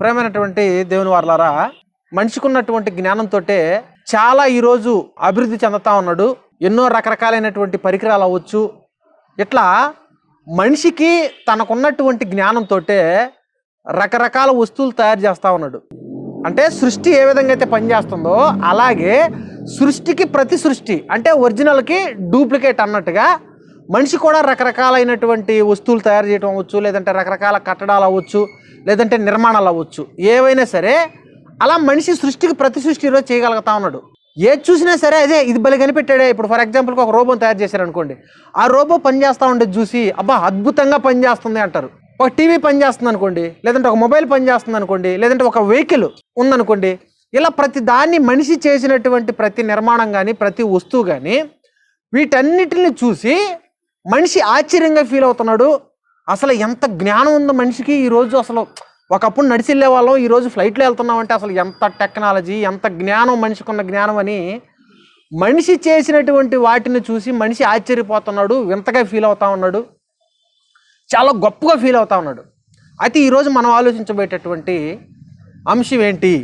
ప్రేమైనటువంటి దేవుని వారలారా మనిషికి ఉన్నటువంటి జ్ఞానంతో చాలా ఈరోజు అభివృద్ధి చెందుతా ఉన్నాడు. ఎన్నో రకరకాలైనటువంటి పరికరాలు అవ్వచ్చు. ఇట్లా మనిషికి తనకున్నటువంటి జ్ఞానంతో రకరకాల వస్తువులు తయారు చేస్తూ ఉన్నాడు. అంటే సృష్టి ఏ విధంగా అయితే పనిచేస్తుందో అలాగే సృష్టికి ప్రతి సృష్టి అంటే ఒరిజినల్కి డూప్లికేట్ అన్నట్టుగా మనిషి కూడా రకరకాలైనటువంటి వస్తువులు తయారు చేయడం అవ్వచ్చు లేదంటే రకరకాల కట్టడాలు అవ్వచ్చు లేదంటే నిర్మాణాలు అవ్వచ్చు. ఏవైనా సరే అలా మనిషి సృష్టికి ప్రతి సృష్టిలో చేయగలుగుతా ఉన్నాడు. ఏది చూసినా సరే అదే ఇది బలి కనిపెట్టాడే. ఇప్పుడు ఫర్ ఎగ్జాంపుల్కి ఒక రోబోని తయారు చేశారనుకోండి. ఆ రోబో పనిచేస్తూ ఉండేది చూసి అబ్బా అద్భుతంగా పనిచేస్తుంది అంటారు. ఒక టీవీ పనిచేస్తుంది అనుకోండి లేదంటే ఒక మొబైల్ పనిచేస్తుంది అనుకోండి లేదంటే ఒక వెహికల్ ఉందనుకోండి ఇలా ప్రతి దాన్ని మనిషి చేసినటువంటి ప్రతి నిర్మాణం కానీ ప్రతి వస్తువు కానీ వీటన్నిటిని చూసి మనిషి ఆశ్చర్యంగా ఫీల్ అవుతున్నాడు. అసలు ఎంత జ్ఞానం ఉందో మనిషికి? ఈరోజు అసలు ఒకప్పుడు నడిచి వెళ్ళే వాళ్ళం ఈరోజు ఫ్లైట్లో వెళ్తున్నాం అంటే అసలు ఎంత టెక్నాలజీ ఎంత జ్ఞానం మనిషికి ఉన్న జ్ఞానం అని మనిషి చేసినటువంటి వాటిని చూసి మనిషి ఆశ్చర్యపోతున్నాడు వింతగా ఫీల్ అవుతా ఉన్నాడు. చాలా గొప్పగా ఫీల్ అవుతా ఉన్నాడు. అయితే ఈరోజు మనం ఆలోచించబోయేటటువంటి అంశం ఏంటి?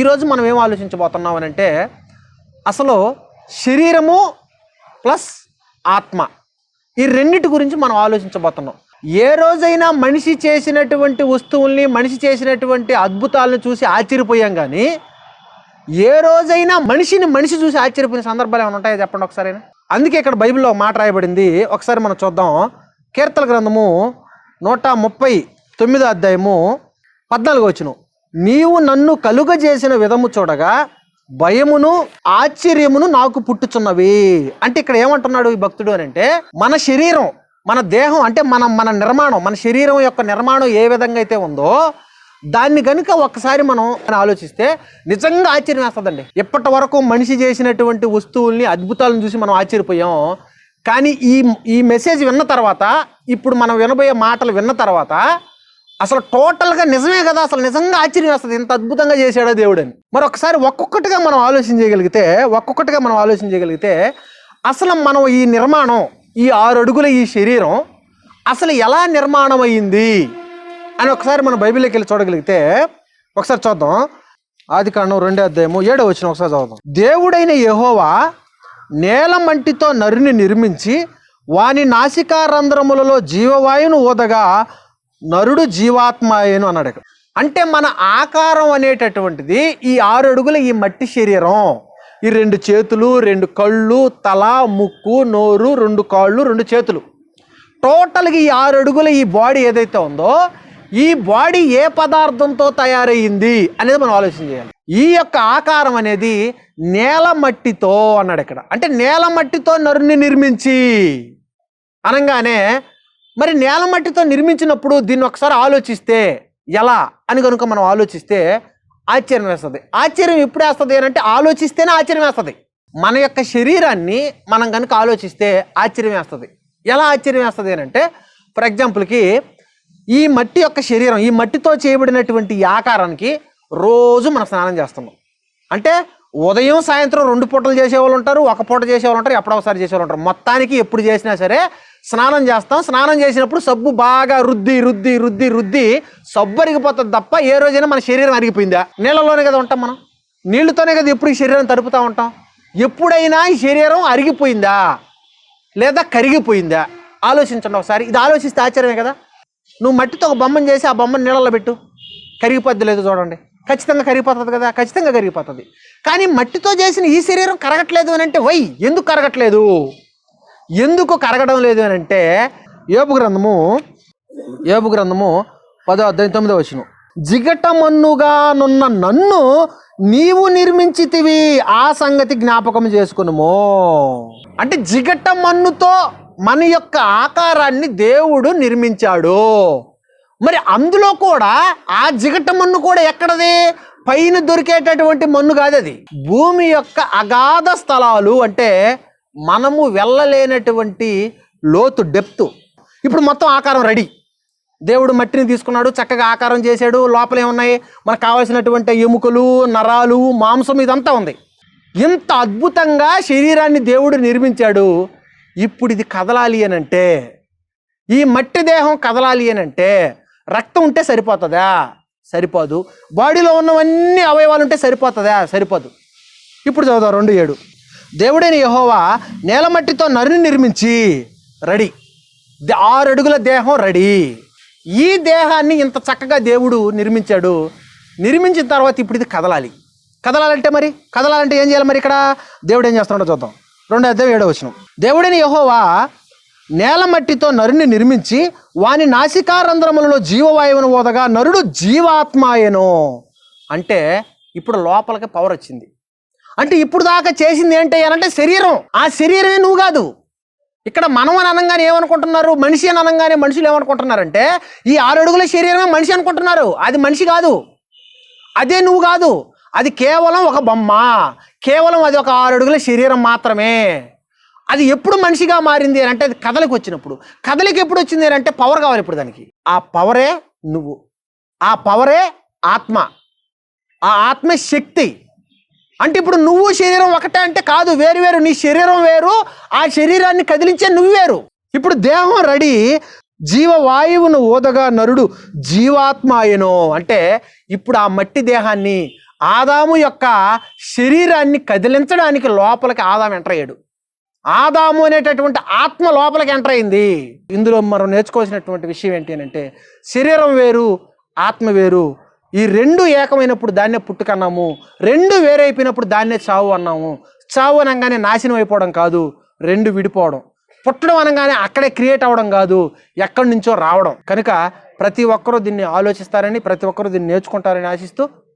ఈరోజు మనం ఏం ఆలోచించబోతున్నాం అని అంటే అసలు శరీరము ప్లస్ ఆత్మ. ఈ రెండింటి గురించి మనం ఆలోచించబోతున్నాం. ఏ రోజైనా మనిషి చేసినటువంటి వస్తువుల్ని మనిషి చేసినటువంటి అద్భుతాలను చూసి ఆశ్చర్యపోయాం కానీ ఏ రోజైనా మనిషిని మనిషి చూసి ఆశ్చర్యపోయిన సందర్భాలు ఏమైనా ఉంటాయో చెప్పండి ఒకసారి అందుకే ఇక్కడ బైబిల్లో మాట రాయబడింది. ఒకసారి మనం చూద్దాం. కీర్తల గ్రంథము నూట ముప్పై తొమ్మిదో అధ్యాయము పద్నాలుగు వచ్చును నీవు నన్ను కలుగజేసిన విధము చూడగా భయమును ఆశ్చర్యమును నాకు పుట్టుచున్నవి. అంటే ఇక్కడ ఏమంటున్నాడు ఈ భక్తుడు అని అంటే మన శరీరం మన దేహం అంటే మన మన నిర్మాణం మన శరీరం యొక్క నిర్మాణం ఏ విధంగా అయితే ఉందో దాన్ని కనుక ఒక్కసారి మనం ఆలోచిస్తే నిజంగా ఆశ్చర్యం వేస్తుందండి. ఇప్పటి వరకు మనిషి చేసినటువంటి వస్తువుల్ని అద్భుతాలను చూసి మనం ఆశ్చర్యపోయాం. కానీ ఈ ఈ మెసేజ్ విన్న తర్వాత ఇప్పుడు మనం వినబోయే మాటలు విన్న తర్వాత అసలు టోటల్గా నిజమే కదా? అసలు నిజంగా ఆశ్చర్యం వస్తుంది. ఇంత అద్భుతంగా చేశాడా దేవుడని. మరి ఒకసారి ఒక్కొక్కటిగా మనం ఆలోచన చేయగలిగితే ఒక్కొక్కటిగా మనం ఆలోచన చేయగలిగితే అసలు మనం ఈ నిర్మాణం ఈ ఆరు అడుగుల ఈ శరీరం అసలు ఎలా నిర్మాణం అయింది అని ఒకసారి మనం బైబిల్లోకి వెళ్ళి చూడగలిగితే ఒకసారి చూద్దాం. ఆది కాండం రెండో అధ్యాయము ఏడో వచ్చిన ఒకసారి చదువుదాం. దేవుడైన యహోవా నేల మంటితో నరుని నిర్మించి వాని నాసికారంధ్రములలో జీవవాయువును ఊదగా నరుడు జీవాత్మాయను అన్నాడు ఇక్కడ. అంటే మన ఆకారం అనేటటువంటిది ఈ ఆరు అడుగుల ఈ మట్టి శరీరం. ఈ రెండు చేతులు రెండు కళ్ళు తల ముక్కు నోరు రెండు కాళ్ళు రెండు చేతులు. టోటల్గా ఈ ఆరు అడుగుల ఈ బాడీ ఏదైతే ఉందో ఈ బాడీ ఏ పదార్థంతో తయారయ్యింది అనేది మనం ఆలోచన చేయాలి. ఈ యొక్క ఆకారం అనేది నేల మట్టితో అన్నాడు ఇక్కడ. అంటే నేల మట్టితో నరుని నిర్మించి. అనగానే మరి నేల మట్టితో నిర్మించినప్పుడు దీన్ని ఒకసారి ఆలోచిస్తే ఎలా అని కనుక మనం ఆలోచిస్తే ఆశ్చర్యం వేస్తుంది. ఆశ్చర్యం ఎప్పుడు వేస్తుంది అంటే ఆలోచిస్తేనే ఆశ్చర్యం వేస్తుంది. మన యొక్క శరీరాన్ని మనం కనుక ఆలోచిస్తే ఆశ్చర్యం వేస్తుంది. ఎలా ఆశ్చర్యం వేస్తుంది అంటే ఫర్ ఎగ్జాంపుల్కి ఈ మట్టి యొక్క శరీరం ఈ మట్టితో చేయబడినటువంటి ఆకారానికి రోజు మనం స్నానం చేస్తున్నాం. అంటే ఉదయం సాయంత్రం రెండు పూటలు చేసేవాళ్ళు ఉంటారు ఒక పూట చేసేవాళ్ళు ఉంటారు ఎప్పుడో ఒకసారి చేసేవాళ్ళు ఉంటారు. మొత్తానికి ఎప్పుడు చేసినా సరే స్నానం చేస్తాం. స్నానం చేసినప్పుడు సబ్బు బాగా రుద్ది రుద్ది రుద్ది రుద్ది సబ్బు అరిగిపోతుంది తప్ప ఏ రోజైనా మన శరీరం అరిగిపోయిందా? నీళ్ళలోనే కదా ఉంటాం మనం. నీళ్ళతోనే కదా ఎప్పుడు ఈ శరీరం తడుపుతూ ఉంటాం? ఎప్పుడైనా ఈ శరీరం అరిగిపోయిందా? లేదా కరిగిపోయిందా? ఆలోచించండి ఒకసారి. ఇది ఆలోచిస్తే ఆశ్చర్యమే కదా. నువ్వు మట్టితో ఒక బొమ్మను చేసి ఆ బొమ్మను నీళ్ళలో పెట్టు. కరిగిపోద్ది లేదు చూడండి. ఖచ్చితంగా కరిగిపోతుంది కదా. ఖచ్చితంగా కరిగిపోతుంది. కానీ మట్టితో చేసిన ఈ శరీరం కరగట్లేదు అని అంటే వై ఎందుకు కరగట్లేదు? ఎందుకు కరగడం లేదు అని అంటే యోపు గ్రంథము యోపు గ్రంథము పదో అర్థం తొమ్మిదో వచ్చిన జిగటమన్నుగానున్న నన్ను నీవు నిర్మించితివి ఆ సంగతి జ్ఞాపకం చేసుకునుము. అంటే జిగటమన్నుతో మన యొక్క ఆకారాన్ని దేవుడు నిర్మించాడు. మరి అందులో కూడా ఆ జిగట మన్ను కూడా ఎక్కడది? పైన దొరికేటటువంటి మన్ను కాదు అది భూమి యొక్క అగాధ స్థలాలు అంటే మనము వెళ్ళలేనటువంటి లోతు డెప్త్ ఇప్పుడు మొత్తం ఆకారం రెడీ దేవుడు మట్టిని తీసుకున్నాడు చక్కగా ఆకారం చేశాడు లోపల ఏమున్నాయి? మనకు కావాల్సినటువంటి ఎముకలు నరాలు మాంసం ఇదంతా ఉంది. ఇంత అద్భుతంగా శరీరాన్ని దేవుడు నిర్మించాడు. ఇప్పుడు ఇది కదలాలి అని అంటే ఈ మట్టి దేహం కదలాలి అని అంటే రక్తం ఉంటే సరిపోతుందా? సరిపోదు. బాడీలో ఉన్నవన్నీ అవయవాలు ఉంటే సరిపోతుందా? సరిపోదు. ఇప్పుడు చదువుతాం రెండు ఏడు. దేవుడైన యహోవా నేలమట్టితో నరుని నిర్మించి రెడీ. ఆరు అడుగుల దేహం రెడీ. ఈ దేహాన్ని ఇంత చక్కగా దేవుడు నిర్మించాడు. నిర్మించిన తర్వాత ఇప్పుడు ఇది కదలాలి. కదలాలంటే మరి కదలాలంటే ఏం చేయాలి మరి ఇక్కడ? దేవుడు ఏం చేస్తున్నాడో చూద్దాం. రెండు అధ్యాయం ఏడో వచ్చిన దేవుడైన యహోవా నేల మట్టితో నరుని నిర్మించి వాని నాసికారంధ్రములలో జీవవాయువును ఓదగా నరుడు జీవాత్మాయను. అంటే ఇప్పుడు లోపలికి పవర్ వచ్చింది. అంటే ఇప్పుడు దాకా చేసింది ఏంటి అని అంటే శరీరం. ఆ శరీరమే నువ్వు కాదు. ఇక్కడ మనం అని అనగానే ఏమనుకుంటున్నారు? మనిషి అని అనగానే మనుషులు ఏమనుకుంటున్నారంటే ఈ ఆరు అడుగుల శరీరమే మనిషి అనుకుంటున్నారు. అది మనిషి కాదు. అదే నువ్వు కాదు. అది కేవలం ఒక బొమ్మ. కేవలం అది ఒక ఆరు అడుగుల శరీరం మాత్రమే. అది ఎప్పుడు మనిషిగా మారింది అని అంటే అది కదలికి వచ్చినప్పుడు. కదలికి ఎప్పుడు వచ్చింది అని అంటే పవర్ కావాలి ఇప్పుడు దానికి. ఆ పవరే నువ్వు. ఆ పవరే ఆత్మ. ఆ ఆత్మ శక్తి అంటే ఇప్పుడు నువ్వు శరీరం ఒకటే అంటే కాదు వేరు వేరు. నీ శరీరం వేరు ఆ శరీరాన్ని కదిలించే నువ్వు వేరు. ఇప్పుడు దేహం రెడీ జీవవాయువును ఓదగా నరుడు జీవాత్మాయను అంటే ఇప్పుడు ఆ మట్టి దేహాన్ని ఆదాము యొక్క శరీరాన్ని కదిలించడానికి లోపలికి ఆదాము ఎంటర్ అయ్యాడు. ఆదాము అనేటటువంటి ఆత్మ లోపలికి ఎంటర్ అయింది. ఇందులో మనం నేర్చుకోవాల్సినటువంటి విషయం ఏంటి అంటే శరీరం వేరు ఆత్మ వేరు ఈ రెండు ఏకమైనప్పుడు దాన్నే పుట్టుకన్నాము. రెండు వేరైపోయినప్పుడు దాన్నే చావు అన్నాము. చావు అనగానే నాశనం అయిపోవడం కాదు రెండు విడిపోవడం. పుట్టడం అనగానే అక్కడే క్రియేట్ అవ్వడం కాదు ఎక్కడి నుంచో రావడం. కనుక ప్రతి ఒక్కరూ దీన్ని ఆలోచిస్తారని ప్రతి ఒక్కరూ దీన్ని నేర్చుకుంటారని ఆశిస్తూ